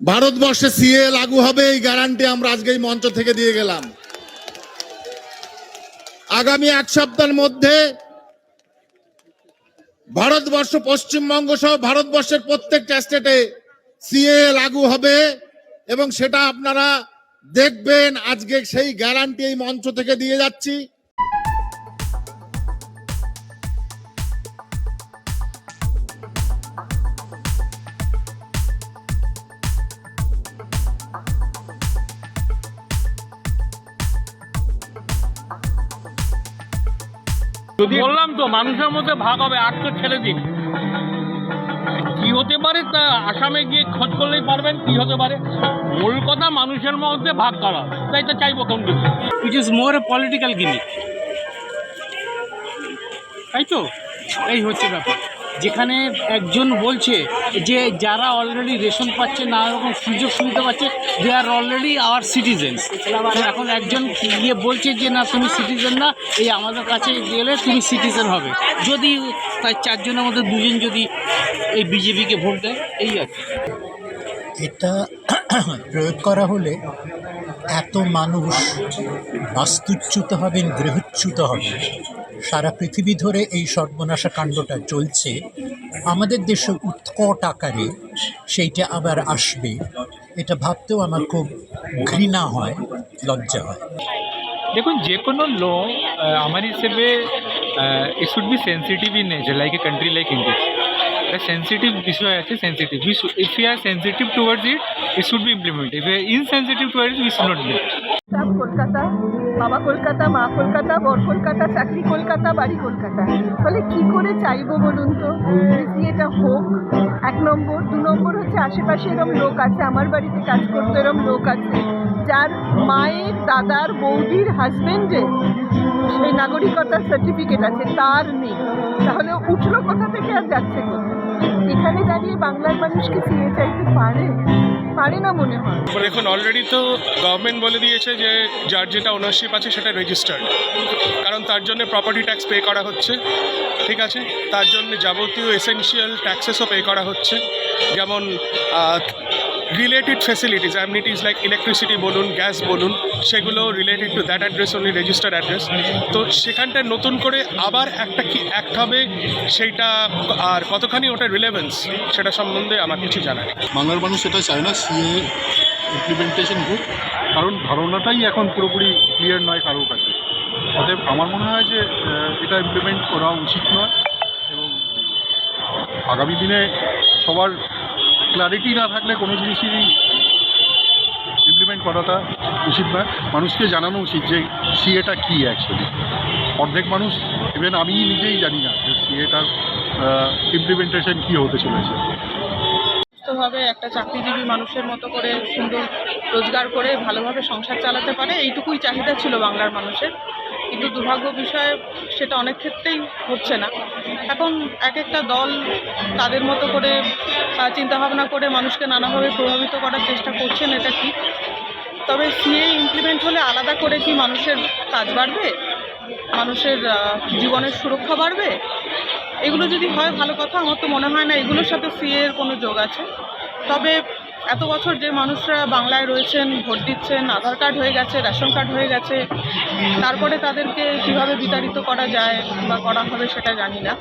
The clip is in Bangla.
ভারতবর্ষে সিএ লাগু হবে, এই গ্যারান্টি আমরা আজকে এই মঞ্চ থেকে দিয়ে গেলাম। আগামী এক সপ্তাহের মধ্যে ভারতবর্ষ, পশ্চিমবঙ্গ সহ ভারতবর্ষের প্রত্যেকটা স্টেটে সিএ লাগু হবে এবং সেটা আপনারা দেখবেন, আজকে সেই গ্যারান্টি এই মঞ্চ থেকে দিয়ে যাচ্ছি। বললাম তো, মানুষের মধ্যে ভাগ হবে, আর তো ছেড়ে দিন। কি হতে পারে তা আসামে গিয়ে খোঁজ করলেই পারবেন, কি হতে পারে? মূল কথা, মানুষের মধ্যে ভাগ করা তাই তো চাইব কোন কিছু which is more a political gimmick তাই তো? এই হচ্ছে ব্যাপার। যেখানে একজন বলছে যে যারা অলরেডি রেশন পাচ্ছে, নানা রকম সুযোগ সুবিধা পাচ্ছে they are already our citizens এখন একজন গিয়ে বলছে যে, না, তুমি সিটিজেন না, এই আমাদের কাছে গেলে তুমি সিটিজেন হবে। যদি তাই চারজনের মধ্যে দুজন যদি এই বিজেপিকে ভোট দেয়, এই আর এটা প্রয়োগ করা হলে এত মানুষ বাস্তুচ্যুত হবেন গৃহচ্যুত হবেন সারা পৃথিবী ধরে এই সর্বনাশা কাণ্ডটা চলছে, আমাদের দেশে উৎকট আকারে সেইটা আবার আসবে, এটা ভাবতেও আমার খুব ঘৃণা হয়, লজ্জা হয়। দেখুন, যে কোনো ল আমার হিসেবে it should be sensitive in nature like a country like India একটা সেন্সিটিভ বিষয় আছে sensitive if you are sensitive towards it it should be implement if you are insensitive towards it should not be Kolkata, বাবা কলকাতা, মা কলকাতা, বর কলকাতা, চাকরি কলকাতা, বাড়ি কলকাতা। তাহলে কি করে চাইব বলুন তো? এটা হোক। এক নম্বর। দু নম্বর হচ্ছে আশেপাশে এরম লোক আছে, আমার বাড়িতে কাজ করতে এরম লোক আছে, যার মায়ের দাদার বৌদির হাজবেন্ডের সেই নাগরিকতার সার্টিফিকেট আছে, তার নেই। তাহলে উঠল কোথা থেকে আর যাচ্ছে কোথায়? এখানে দাঁড়িয়ে বাংলার মানুষ কি সিএ চাইতে পারে? পারে না মনে হয়। দেখুন অলরেডি তো গভর্নমেন্ট বলে দিয়েছে যে যার যেটা ওনারশিপ আছে সেটা রেজিস্টার্ড কারণ তার জন্য প্রপার্টি ট্যাক্স পে করা হচ্ছে, ঠিক আছে? তার জন্য যাবতীয় এসেনশিয়াল ট্যাক্সেসও পে করা হচ্ছে। যেমন related facilities amenities like electricity বলুন গ্যাস বলুন, সেগুলো related to that address only registered address তো সেখানটায় নতুন করে আবার একটা কি অ্যাক্ট হবে সেইটা, আর কতখানি ওটা রিলেভেন্স সেটা সম্বন্ধে আমার কিছু জানা নেই। বাংলার মানুষ সেটা চায় না সিএ ইমপ্লিমেন্টেশন হোক। কারণ ধারণাটাই এখন পুরোপুরি ক্লিয়ার নয় কারোর কাছে। অতএব আমার মনে হয় যে এটা ইমপ্লিমেন্ট করা উচিত নয়। এবং আগামী দিনে সবার ক্লারিটি না থাকলে কোনো জিনিসই ইমপ্লিমেন্ট করাটা উচিত নয় মানুষকে জানানো উচিত যে সিএটা কী অ্যাকচুয়ালি অর্ধেক মানুষ ইভেন আমি নিজেই জানি না যে সিএটার ইমপ্লিমেন্টেশন কী হতে চলেছে। সুস্থভাবে একটা চাকরিজীবী মানুষের মতো করে সুন্দর রোজগার করে ভালোভাবে সংসার চালাতে পারে, এইটুকুই চাহিদা ছিল বাংলার মানুষের। কিন্তু দুর্ভাগ্য বিষয়ে সেটা অনেক ক্ষেত্রেই হচ্ছে না। এখন এক একটা দল তাদের মতো করে চিন্তাভাবনা করে মানুষকে নানাভাবে প্রভাবিত করার চেষ্টা করছেন, এটা ঠিক। তবে সিএ ইমপ্লিমেন্ট হলে আলাদা করে কি মানুষের কাজ বাড়বে? মানুষের জীবনের সুরক্ষা বাড়বে? এগুলো যদি হয় ভালো কথা, আমার তো মনে হয় না এগুলোর সাথে সিএ এর কোনো যোগ আছে। তবে এত বছর যে মানুষরা বাংলায় রয়েছেন, ভোট দিচ্ছেন, আধার কার্ড হয়ে গেছে, রেশন কার্ড হয়ে গেছে, তারপরে তাদেরকে কীভাবে বিতাড়িত করা যায় বা করা হবে সেটা জানি না।